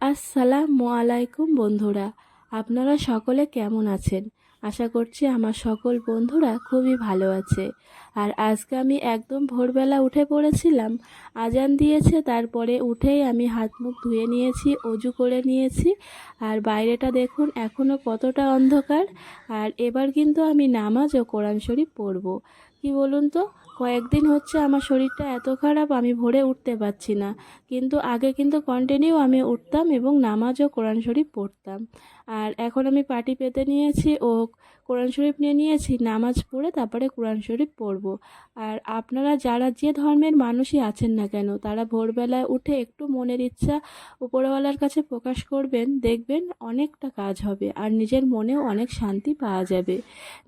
আসসালামু আলাইকুম, বন্ধুরা। আপনারা সকলে কেমন আছেন? আশা করছি আমার সকল বন্ধুরা খুবই ভালো আছে। আর আজকে আমি একদম ভোরবেলা উঠে পড়েছিলাম। আজান দিয়েছে, তারপরে উঠেই আমি হাত মুখ ধুয়ে নিয়েছি, অজু করে নিয়েছি। আর বাইরেটা দেখুন এখনও কতটা অন্ধকার। আর এবার কিন্তু আমি নামাজ ও কোরআন শরীফ পড়ব। কি বলুন তো? কয়েকদিন হচ্ছে আমার শরীরটা এত খারাপ, আমি ভোরে উঠতে পারছি না। কিন্তু আগে কিন্তু কন্টিনিউ আমি উঠতাম এবং নামাজও কোরআন শরীফ পড়তাম। আর এখন আমি পাটি পেতে নিয়েছি, ও কোরআন শরীফ নিয়ে নিয়েছি, নামাজ পড়ে তারপরে কোরআন শরীফ পড়ব। আর আপনারা যারা যে ধর্মের মানুষই আছেন না কেন, তারা ভোরবেলায় উঠে একটু মনের ইচ্ছা উপরওয়ালার কাছে প্রকাশ করবেন, দেখবেন অনেকটা কাজ হবে আর নিজের মনেও অনেক শান্তি পাওয়া যাবে।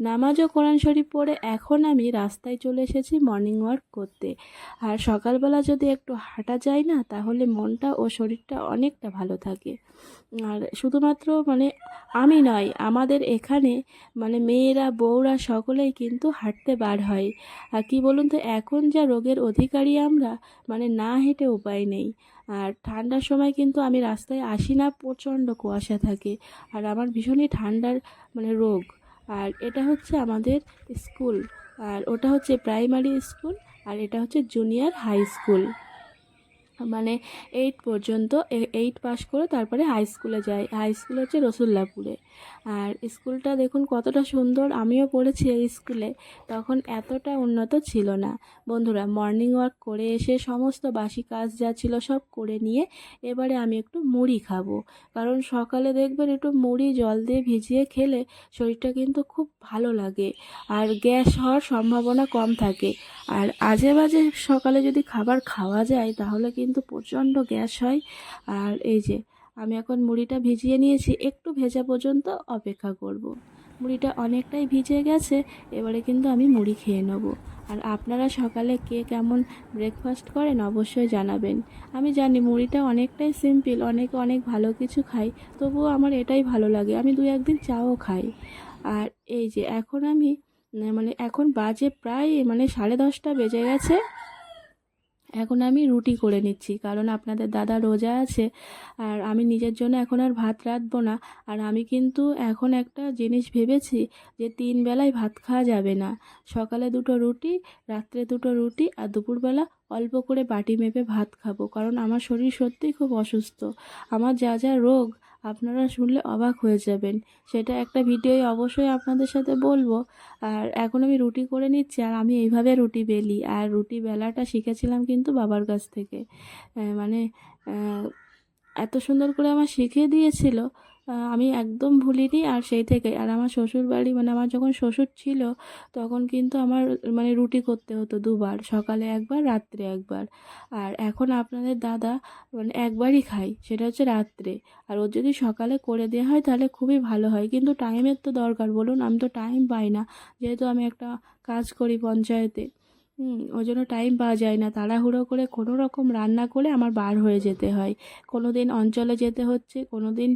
নামাজ ও কোরআন শরীফ পড়ে এখন আমি রাস্তায় চলে এসেছি মর্নিং ওয়াক করতে। আর সকালবেলা যদি একটু হাঁটা যায় না, তাহলে মনটা ও শরীরটা অনেকটা ভালো থাকে। আর শুধুমাত্র মানে আমি নয়, আমাদের এখানে মানে মেয়েরা, বউরা সকলেই কিন্তু হাঁটতে বার হয়। আর কি বলুন তো, এখন যা রোগের অধিকারী আমরা মানে না হেঁটে উপায় নেই। আর ঠান্ডার সময় কিন্তু আমি রাস্তায় আসি না, প্রচণ্ড কুয়াশা থাকে। আর আমার ভীষণই ঠান্ডার মানে রোগ। আর এটা হচ্ছে আমাদের স্কুল। আর ওটা হচ্ছে প্রাইমারি স্কুল, আর এটা হচ্ছে জুনিয়র হাই স্কুল। মানে এইট পর্যন্ত এইট পাস করে তারপরে হাই স্কুলে যাই। হাই স্কুল হচ্ছে রসুল্লাপুরে। আর স্কুলটা দেখুন কতটা সুন্দর। আমিও পড়েছি এই স্কুলে তখন এতটা উন্নত ছিল না। বন্ধুরা মর্নিং ওয়াক করে এসে সমস্ত বাসি কাজ যা ছিল সব করে নিয়ে এবারে আমি একটু মুড়ি খাব। কারণ সকালে দেখবেন একটু মুড়ি জল দিয়ে ভিজিয়ে খেলে শরীরটা কিন্তু খুব ভালো লাগে। আর গ্যাস হওয়ার সম্ভাবনা কম থাকে। আর আজে বাজে সকালে যদি খাবার খাওয়া যায়, তাহলে কিন্তু প্রচণ্ড গ্যাস হয়। আর এই যে, আমি এখন মুড়িটা ভিজিয়ে নিয়েছি, একটু ভেজা পর্যন্ত অপেক্ষা করব। মুড়িটা অনেকটাই ভিজে গেছে, এবারে কিন্তু আমি মুড়ি খেয়ে নেব। আর আপনারা সকালে কে কেমন ব্রেকফাস্ট করেন অবশ্যই জানাবেন। আমি জানি মুড়িটা অনেকটাই সিম্পল অনেকে, অনেক ভালো কিছু খাই, তবুও আমার এটাই ভালো লাগে। আমি দু একদিন চাও খাই। আর এই যে, এখন আমি মানে এখন বাজে প্রায় মানে সাড়ে দশটা বেজে গেছে। এখন আমি রুটি করে নিচ্ছি, কারণ আপনাদের দাদা রোজা আছে আর আমি নিজের জন্য এখন আর ভাত রাঁধবো না। আর আমি কিন্তু এখন একটা জিনিস ভেবেছি যে তিন বেলায় ভাত খাওয়া যাবে না। সকালে দুটো রুটি, রাত্রে দুটো রুটি আর দুপুরবেলা অল্প করে বাটি মেপে ভাত খাব, কারণ আমার শরীর সত্যিই খুব অসুস্থ। আমার যা যা রোগ আপনারা শুনলে অবাক হয়ে যাবেন। সেটা একটা ভিডিওই অবশ্যই আপনাদের সাথে বলব। আর এখন আমি রুটি করে নিচ্ছি, আর আমি এইভাবে রুটি বেলি। আর রুটি বেলাটা শিখেছিলাম কিন্তু বাবার কাছ থেকে। মানে এত সুন্দর করে আমার শিখিয়ে দিয়েছিল। আমি একদম ভুলিনি আর সেই থেকে আর আমার শ্বশুর বাড়ি মানে আমার যখন শ্বশুর ছিল, তখন কিন্তু আমার মানে রুটি করতে হতো দুবার, সকালে একবার, রাত্রে একবার। আর এখন আপনাদের দাদা মানে একবারই খাই সেটা হচ্ছে রাত্রে। আর ওর যদি সকালে করে দেওয়া হয়, তাহলে খুবই ভালো হয়। কিন্তু টাইমের তো দরকার, বলুন, আমি তো টাইম পাই না। যেহেতু আমি একটা কাজ করি পঞ্চায়েতে হুম, ওই জন্য টাইম পাওয়া যায় না। তাড়াহুড়ো করে কোনো রকম রান্না করে আমার বার হয়ে যেতে হয়। কোনো দিন অঞ্চলে যেতে হচ্ছে কোনো দিন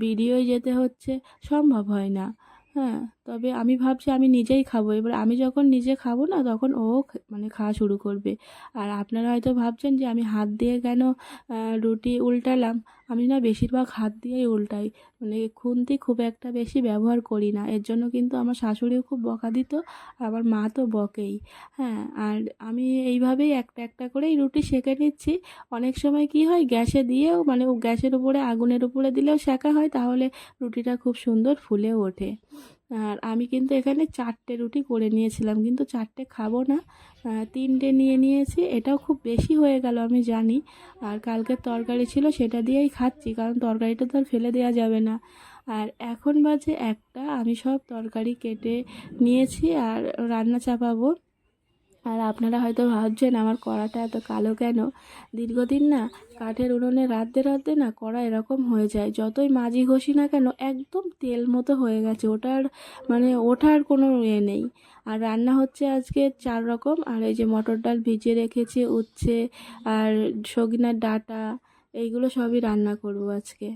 বিডিওয় যেতে হচ্ছে, সম্ভব হয় না। হ্যাঁ তবে আমি ভাবছি আমি নিজেই খাব। এবার আমি যখন নিজে খাব না, তখন ও মানে খাওয়া শুরু করবে। আর আপনারা হয়তো ভাবছেন যে আমি হাত দিয়ে কেন রুটি উল্টালাম? আমি না বেশিরভাগ হাত দিয়েই উল্টাই। মানে খুন্তি খুব একটা বেশি ব্যবহার করি না। এর জন্য কিন্তু আমার শাশুড়িও খুব বকা দিত আমার মা তো বকেই। হ্যাঁ আর আমি এইভাবেই একটা একটা করেই রুটি সেঁকে নিচ্ছি। অনেক সময় কি হয়, গ্যাসে দিয়েও মানে গ্যাসের উপরে, আগুনের উপরে দিলেও সেঁকা হয়, তাহলে রুটিটা খুব সুন্দর ফুলে ওঠে। আর আমি কিন্তু এখানে চারটে রুটি করে নিয়েছিলাম, কিন্তু চারটে খাব না। তিনটে নিয়ে নিয়েছি, এটাও খুব বেশি হয়ে গেল আমি জানি। আর কালকের তরকারি ছিল সেটা দিয়েই খাচ্ছি, কারণ তরকারিটা তো আর ফেলে দেওয়া যাবে না। আর এখন বাজে একটা, আমি সব তরকারি কেটে নিয়েছি আর রান্না চাপাবো। আর আপনারা হয়তো ভাবছেন, আমার কড়াটা এত কালো কেন? দীর্ঘদিন না কাঠের উনুনে রাঁধতে রাঁধতে না কড়া এরকম হয়ে যায়। যতই মাজি ঘষি না কেন, একদম তেল মতো হয়ে গেছে। ওটার মানে ওঠার কোনো ইয়ে নেই। আর রান্না হচ্ছে আজকে চার রকম। আর এই যে মটর ডাল ভিজিয়ে রেখেছি, উচ্ছে আর সগিনার ডাটা, এইগুলো সবই রান্না করব আজকে।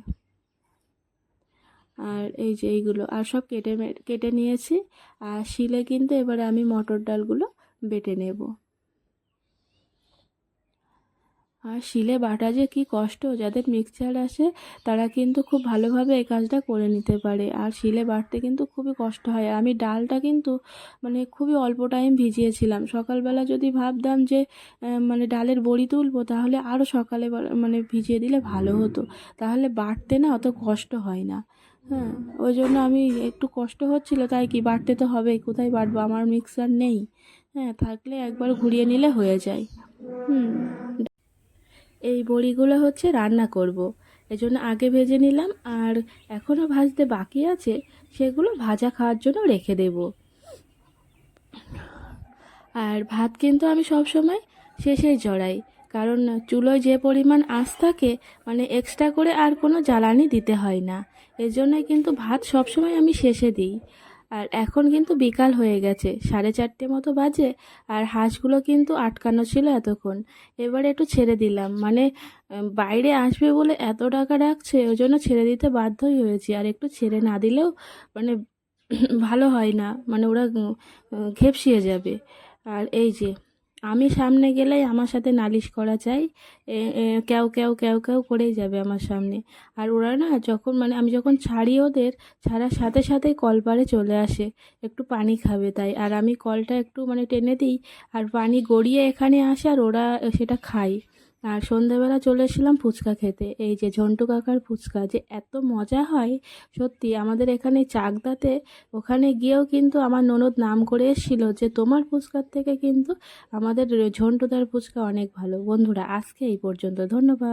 আর এই যে এইগুলো, আর সব কেটে কেটে নিয়েছি। আর শিলে কিন্তু এবারে আমি মটর ডালগুলো বেটে নেব। আর শিলে বাটা যে কী কষ্ট, যাদের মিক্সচার আসে, তারা কিন্তু খুব ভালোভাবে এই কাজটা করে নিতে পারে। আর শিলে বাটতে কিন্তু খুবই কষ্ট হয়। আমি ডালটা কিন্তু মানে খুবই অল্প টাইম ভিজিয়েছিলাম। সকালবেলা যদি ভাবতাম যে মানে ডালের বড়ি তুলবো, তাহলে আরও সকালে মানে ভিজিয়ে দিলে ভালো হতো। তাহলে বাটতে না অত কষ্ট হয় না। হ্যাঁ ওই জন্য আমি একটু কষ্ট হচ্ছিল, তাই কি বাটতে তো হবেই, কোথায় বাটবো? আমার মিক্সার নেই। হ্যাঁ থাকলে একবার ঘুরিয়ে নিলে হয়ে যায়। হুম। এই বড়িগুলো হচ্ছে রান্না করব। এজন্য আগে ভেজে নিলাম আর এখনও ভাজতে বাকি আছে, সেগুলো ভাজা খাওয়ার জন্য রেখে দেব। আর ভাত কিন্তু আমি সব সময় শেষেই জড়াই, কারণ চুলোয় যে পরিমাণ আঁচ থাকে মানে এক্সট্রা করে আর কোনো জ্বালানি দিতে হয় না। এজন্যই কিন্তু ভাত সবসময় আমি শেষে দিই। আর এখন কিন্তু বিকাল হয়ে গেছে। সাড়ে চারটে মতো বাজে আর হাঁসগুলো কিন্তু আটকানো ছিল এতক্ষণ। এবারে একটু ছেড়ে দিলাম। মানে বাইরে আসবে বলে এত টাকা রাখছে, ওই জন্য ছেড়ে দিতে বাধ্যই হয়েছি। আর একটু ছেড়ে না দিলেও মানে ভালো হয় না। মানে ওরা ঘেপসিয়ে যাবে। আর এই যে আমি সামনে গেলেই আমার সাথে নালিশ করা চাই কেউ কেউ কেউ ক্যাও করেই যাবে আমার সামনে। আর ওরা না যখন মানে আমি যখন ছাড়ি ওদের, ছাড়ার সাথে সাথেই কলপারে চলে আসে, একটু পানি খাবে তাই। আর আমি কলটা একটু মানে টেনে দিই, আর পানি গড়িয়ে এখানে আসে আর ওরা সেটা খায়। আর সন্ধেবেলা চলে এসেছিলাম ফুচকা খেতে। এই যে ঝন্টু কাকার ফুচকা যে এত মজা হয়, সত্যি আমাদের এখানে চাকদাতে ওখানে গিয়েও কিন্তু আমার ননদ নাম করে এসেছিল যে তোমার ফুচকার থেকে কিন্তু আমাদের ঝন্টুদার ফুচকা অনেক ভালো। বন্ধুরা, আজকে এই পর্যন্ত। ধন্যবাদ।